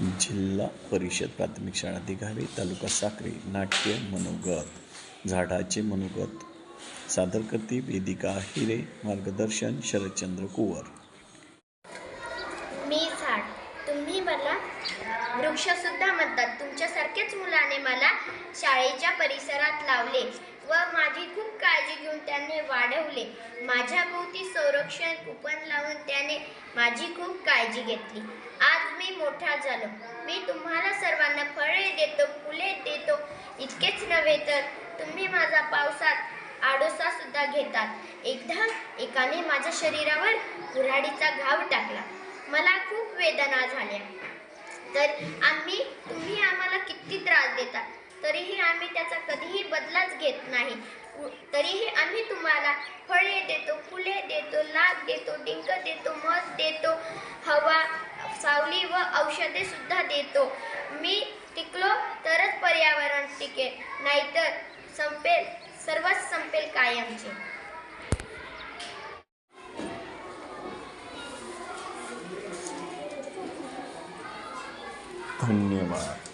जिल्हा परिषद प्राथमिक शाळा तालुका साक्री नाट्य मनोगत झाडाचे मनोगत सादर करते वेदिका हिरे मार्गदर्शन शरदचंद्र कुवर. मी झाड. तुम्ही मला वृक्षसुद्धा म्हणतात. तुमच्यासारख्याच मुलाने मला शाळेच्या परिसरात लावले व माझी खूप काळजी घेऊन त्याने वाढवले. माझ्या भोवती संरक्षण कुपन लावून त्याने माझी खूप काळजी घेतली. मोठा झालो. मी तुम्हाला सर्वांना फळे देतो फुले देतो. इतकेच नव्हे तर तुम्ही माझा पावसात आडोसा सुद्धा घेतात. एकदा एकाने माझ्या शरीरावर कुऱ्हाडीचा घाव टाकला. मला खूप वेदना झाल्या. तर आम्ही तुम्ही आम्हाला किती त्रास देता? तरीही आम्ही त्याचा कधीही बदलाच घेत नाही. तरीही आम्ही तुम्हाला औषधे सुद्धा देतो. मी टिकलो तरच पर्यावरण टिकेल नाहीतर संपेल सर्वच संपेल कायमचे. धन्यवाद.